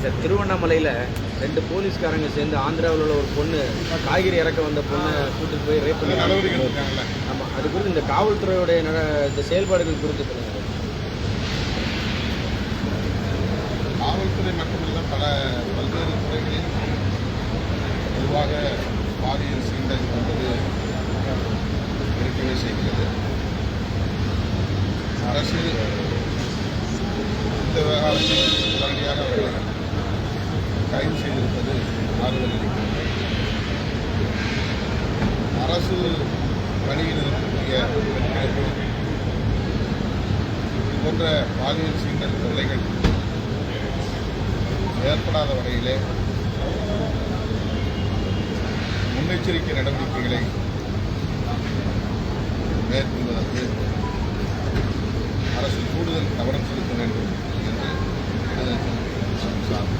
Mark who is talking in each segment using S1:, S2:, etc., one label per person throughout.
S1: Sir திருவண்ணாமலையில் ரெண்டு போலீஸ்காரங்க சேர்ந்து ஆந்திராவில் உள்ள ஒரு பொண்ணு காய்கறி இறக்க வந்த பொண்ணை கூட்டிட்டு போய் ரேப் பண்ணி
S2: நடவடிக்கை
S1: ஆமாம் அது குறித்து இந்த காவல்துறையோடைய இந்த செயல்பாடுகள் குறித்து சொல்லுங்க. சார்.
S2: காவல்துறை மட்டுமல்ல பல பல்வேறு துறைகளில் பொதுவாக பாலியல் சீண்டல் என்பது இருக்கவே செய்கிறது. அரசு இந்த விவகாரத்தில் அரசு பணியில் இருக்கக்கூடிய பெண்களுக்கு இது போன்ற பாலியல் சீண்டல் தொல்லைகள் ஏற்படாத வகையிலே முன்னெச்சரிக்கை நடவடிக்கைகளை மேற்கொள்வதற்கு அரசு கூடுதல் கவனம் செலுத்த வேண்டும் என்று இடத்தில் சார்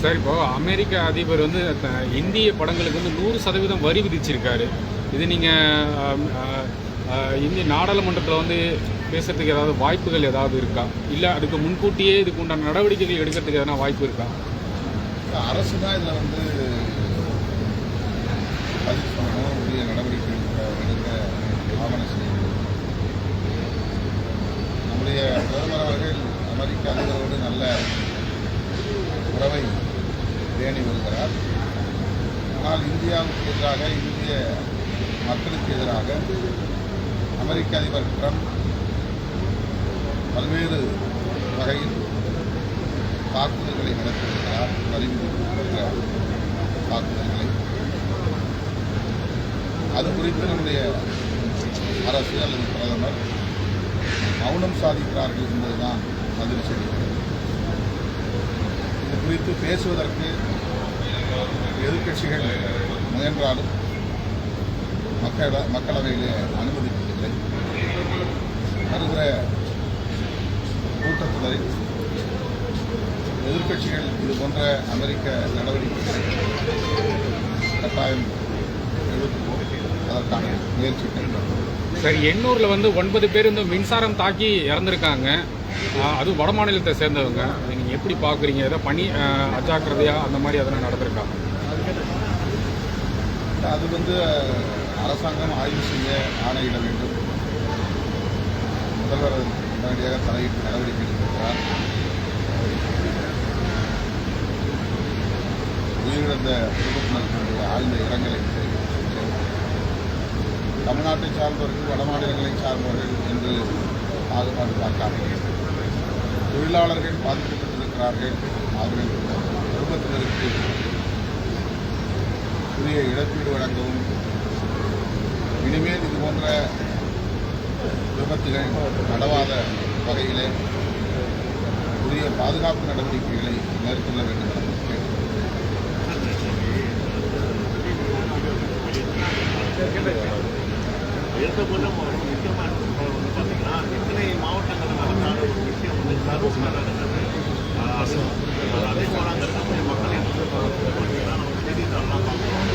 S3: சார் இப்போ அமெரிக்க அதிபர் வந்து இந்திய படங்களுக்கு வந்து நூறு சதவீதம் வரி விதிச்சிருக்காரு. இது நீங்கள் இந்திய நாடாளுமன்றத்தில் வந்து பேசுறதுக்கு ஏதாவது வாய்ப்புகள் ஏதாவது இருக்கா? இல்லை அதுக்கு முன்கூட்டியே இதுக்கு உண்டான நடவடிக்கைகள் எடுக்கிறதுக்கு எதனா வாய்ப்பு இருக்கா?
S2: அரசு தான் இதில் வந்து பண்ணணும் உரிய நடவடிக்கை எடுக்க எடுக்க செய்யணும் நம்முடைய பிரதமர் அவர்கள் அமெரிக்க அதிபரோடு நல்ல உறவை பேணி வருகிறார். ஆனால் இந்தியாவுக்கு எதிராக இந்திய மக்களுக்கு எதிராக அமெரிக்க அதிபர் ட்ரம்ப் பல்வேறு வகையில் தாக்குதல்களை நடத்தியிருக்கிறார் வரி தாக்குதல்களை. அது குறித்து நம்முடைய அரசு அல்லது பிரதமர் மௌனம் சாதிக்கிறார்கள் என்பதுதான் அதிர்ச்சி அளிக்கிறது இது குறித்து பேசுவதற்கு எதிர்க்கட்சிகள் முயன்றாலும் மக்கள மக்களவையிலே அனுமதிப்பதில்லை வருகிற கூட்டத்தொடரில் எதிர்க்கட்சிகள் இது போன்ற அமெரிக்க நடவடிக்கைகளை கட்டாயம் எழுப்புவோம் அதற்கான முயற்சிகள்
S3: சார் எண்ணூரில் வந்து ஒன்பது பேர் வந்து மின்சாரம் தாக்கி இறந்துருக்காங்க. அதுவும் வட மாநிலத்தை சேர்ந்தவங்க. நீங்கள் எப்படி பார்க்குறீங்க ஏதோ பணி அஜாக்கிரதையாக அந்த மாதிரி அதெல்லாம் நடந்திருக்கா?
S2: அது வந்து அரசாங்கம் ஆய்வு செய்ய ஆணையிட வேண்டும். முதல்வர் உடனடியாக தலையிட்டு நடவடிக்கை எடுத்திருக்கிறார். உயிரிழந்த குடும்பத்தினருக்கு ஆழ்ந்த இரங்கலை தமிழ்நாட்டை சார்ந்தவர்கள் வட மாநிலங்களை சார்ந்தவர்கள் என்று பாகுபாடு பார்க்காமல் தொழிலாளர்கள் பாதிக்கப்பட்டிருக்கிறார்கள் அவர்கள் குடும்பத்தினருக்கு உரிய இழப்பீடு வழங்கவும் இனிமேல் இது போன்ற விபத்துகள் நடவாத வகையிலே உரிய பாதுகாப்பு நடவடிக்கைகளை மேற்கொள்ள வேண்டும் என கேட்டுக்கொள்கிறேன்.
S4: எடுத்த போது ஒரு முக்கியமான வந்து பார்த்தீங்கன்னா இத்தனை மாவட்டங்களில் நடக்காத ஒரு விஷயம் வந்து கரூரில் நடந்தது ஆஹ் அது அது அதே போல அங்கே இருக்கக்கூடிய மக்கள் என்ன சொல்றாங்க பார்த்தீங்கன்னா நம்ம செய்தித்தாள்லாம் பார்க்குறோம்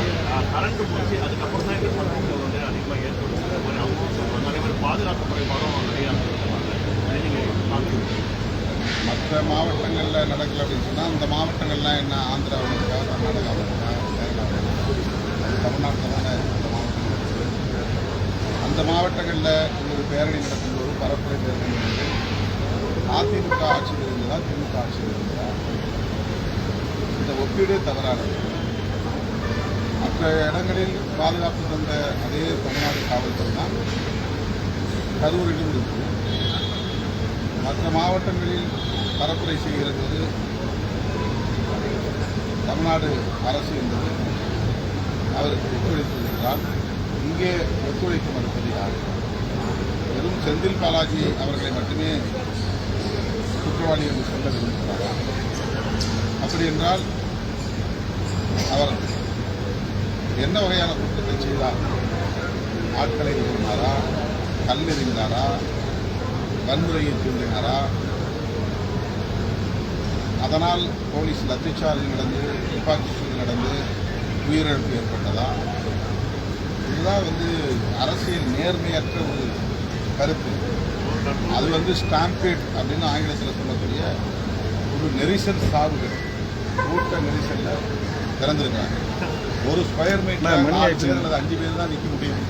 S4: கரண்ட் போச்சு அதுக்கப்புறம் தான் இந்த சம்பவங்கள் வந்து அதிகமாக ஏற்படுது இந்த மாதிரி அவங்க சொல்றாங்க அதே நிறையா
S2: மற்ற மாவட்டங்களில் நடக்கல அப்படின்னு சொன்னால் அந்த மாவட்டங்கள்லாம் என்ன ஆந்திராவில் இருக்கா கர்நாடகாவில் இருக்கா கேரளாவில் தமிழ்நாட்டில் தானே அந்த மாவட்டங்கள் அந்த மாவட்டங்களில் ஒரு பேரணி நடக்கும்போது பரப்புரை பேரணி நடந்து அதிமுக ஆட்சியில் இருந்ததா திமுக ஆட்சியில் இருந்ததா? இந்த ஒப்பீடு தவறானது. மற்ற இடங்களில் பாதுகாப்பு தந்த அதே தமிழ்நாடு காவல்துறை தான் கரூரிலும் இருக்குது மற்ற மாவட்டங்களில் பரப்புரை செய்கிறது தமிழ்நாடு அரசு என்பது. அவருக்கு ஒத்துழைத்திருக்கிறார். இங்கே ஒத்துழைக்க மறுப்பது யார் வெறும் செந்தில் பாலாஜி அவர்களை மட்டுமே குற்றவாளி என்று சொல்ல விரும்புகிறாரா? அப்படி என்றால் அவர் என்ன வகையான குற்றத்தை செய்தார்? ஆட்களை விரும்பினாரா? கல்லெறிந்தாரா? வன்முறையை தூண்டினாரா? அதனால் போலீஸ் லத்திச்சார்ஜ் நடந்து துப்பாக்கி சூடு நடந்து உயிரிழப்பு ஏற்பட்டதா? இதுதான் வந்து அரசியல் நேர்மையற்ற ஒரு கருத்து. அது வந்து ஸ்டாம்பேட் அப்படின்னு ஆங்கிலத்தில் சொல்லக்கூடிய ஒரு நெரிசல் சாவுகள். கூட்ட நெரிசலில் திறந்துருக்காங்க ஒரு ஸ்கொயர் மீட்டர் அஞ்சு பேர் தான் நிற்க முடியும்.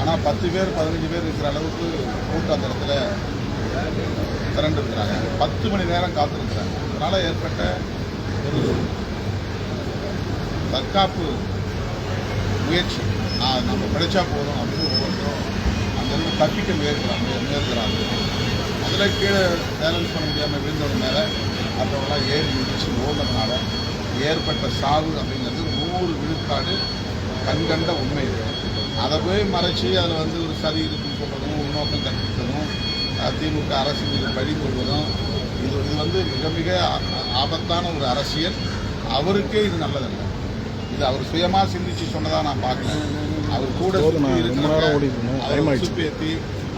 S2: ஆனால் பத்து பேர் பதினஞ்சு பேர் இருக்கிற அளவுக்கு கூட்டம் அந்த இடத்துல திரண்டு இருக்கிறாங்க. பத்து மணி நேரம் காத்திருக்கிறாங்க. அதனால் ஏற்பட்ட ஒரு தற்காப்பு முயற்சி. நான் நம்ம கிடைச்சா போதும் அப்படின்னு ஒவ்வொருத்தரும் அங்கேருந்து தப்பிக்க முயற்கிறாங்க முயற்கிறாங்க. அதில் கீழே பேலன்ஸ் பண்ண முடியாமல் விழுந்தவங்க மேலே மற்றவங்களாம் ஏறி மிதிச்சு ஓடுனதுனால ஏற்பட்ட சாவு அப்படிங்கிறது நூறு விழுக்காடு கண்கண்ட உண்மை இது. அதை போய் மறைச்சி அதில் வந்து ஒரு சதி இருக்குன்னு சொல்கிறதும் உள்நோக்கம் கற்பிப்பதும் திமுக அரசு மீது பழி கொள்வதும் இது இது வந்து மிக மிக ஆபத்தான ஒரு அரசியல். அவருக்கே இது நல்லதல்ல. இது அவர் சுயமா சிந்திச்சு சொன்னதா நான் பார்க்கல. அவர் கூட உசுப்பேத்தி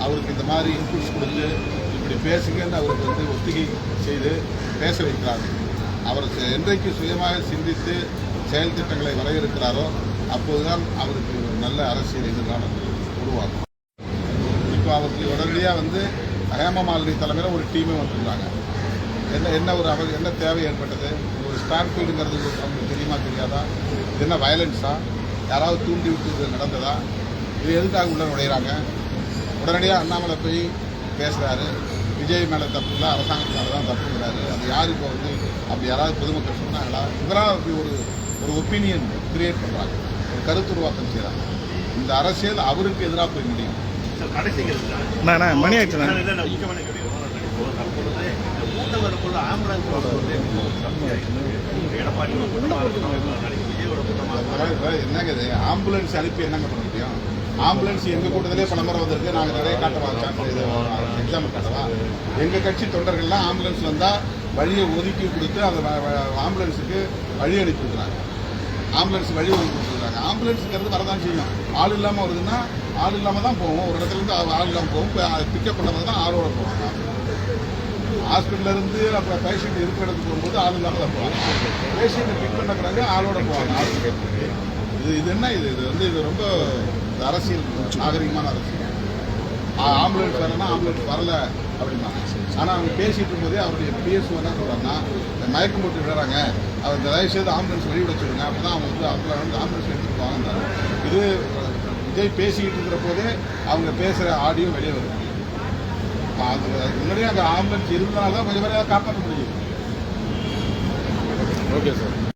S2: அவருக்கு இந்த மாதிரி இன்புட்ஸ் கொடுத்து இப்படி பேசுங்கன்னு அவருக்கு வந்து ஒத்திகை செய்து பேச வைக்கிறாங்க அவர் என்றைக்கு சுயமாக சிந்தித்து செயல் திட்டங்களை வரையறுக்கிறாரோ அப்போதுதான் அவருக்கு ஒரு நல்ல அரசியல் எதிர்காலம் உருவாகும். இப்போ அவருக்கு உடனடியாக வந்து ஹேமமாலினி தலைமையில் ஒரு டீமே வந்துருக்காங்க என்ன என்ன ஒரு அவர் என்ன தேவை ஏற்பட்டது? ஒரு ஸ்டாம்பீடுங்கிறது அவங்களுக்கு தெரியுமா தெரியாதா? என்ன வயலன்ஸா? யாராவது தூண்டி விட்டு நடந்ததா? இது எதுக்காக உள்ள நுழையிறாங்க? உடனடியாக அண்ணாமலை போய் பேசுகிறாரு விஜய் மேலே தப்பு இல்லை அரசாங்கத்தால் தான் தப்புங்கிறாரு அது யார் இப்போ வந்து அப்படி யாராவது பொதுமக்கள் சொன்னாங்களா? இவராக அப்படி ஒரு ஒரு ஒப்பீனியன் கிரியேட் பண்ணுறாங்க ஒரு கருத்துருவாக்கம் செய்கிறாங்க இந்த அரசியல் அவருக்கு எதிராக போய் முடியும்.
S5: மணி.
S4: இப்ப
S2: என்னங்க ஆம்புலன்ஸ் அனுப்பி என்னங்க பண்ண முடியும்? ஆம்புலன்ஸ் எங்க கூட்டத்திலே பல முறை வந்திருக்கு. நாங்க நிறைய காட்டவா எக்ஸாம்பிள் காட்டவா? எங்க கட்சி தொண்டர்கள்லாம் ஆம்புலன்ஸ் வந்தா வழியை ஒதுக்கி கொடுத்து அந்த ஆம்புலன்ஸுக்கு வழி அனுப்பி விடுறாங்க ஆம்புலன்ஸ் வழி ஒதுக்கி கொடுத்துருக்காங்க. ஆம்புலன்ஸுங்கிறது வரதான் செய்யும். ஆள் இல்லாமல் வருதுன்னா ஆள் இல்லாமல் தான் போவோம். ஒரு இடத்துலேருந்து ஆள் இல்லாமல் போகும் பிக்கப் பண்ணுறது தான் ஆளோட போவாங்க. ஹாஸ்பிட்டல்ல இருந்து அப்புறம் பேஷண்ட் இருக்கிற இடத்துக்கு போகும்போது ஆள் இல்லாமல் தான் போவாங்க. பேஷண்ட்டை பிக் பண்ண பிறகு ஆளோட போவாங்க. ஹாஸ்பிட்டலுக்கு இது இது என்ன இது? இது வந்து இது ரொம்ப அரசியல் நாகரிகமான அரசியல். ஆம்புலன்ஸ் வரலன்னா ஆம்புலன்ஸ் வரல. அப்படிம்பாங்க. ஆனால் அவங்க பேசிட்டு இருக்கும்போதே அவருடைய பிஎஸ்ஓ என்ன சொல்கிறாங்கன்னா மயக்கம் போட்டு விடுறாங்க. அவர் தயவு செய்து ஆம்புலன்ஸ் வெளியிட சொல்லுங்க அப்போ தான் அவங்க வந்து அவங்க வந்து ஆம்புலன்ஸ் எடுத்துட்டு போவாங்க இது விஜய் பேசிக்கிட்டு இருக்கிற போதே அவங்க பேசுகிற ஆடியோ வெளியே வருது. அது முன்னாடியே அந்த ஆம்புலன்ஸ் இருந்தனால தான் கொஞ்சம் பேர் காப்பாற்ற முடியும்.
S3: Okay sir.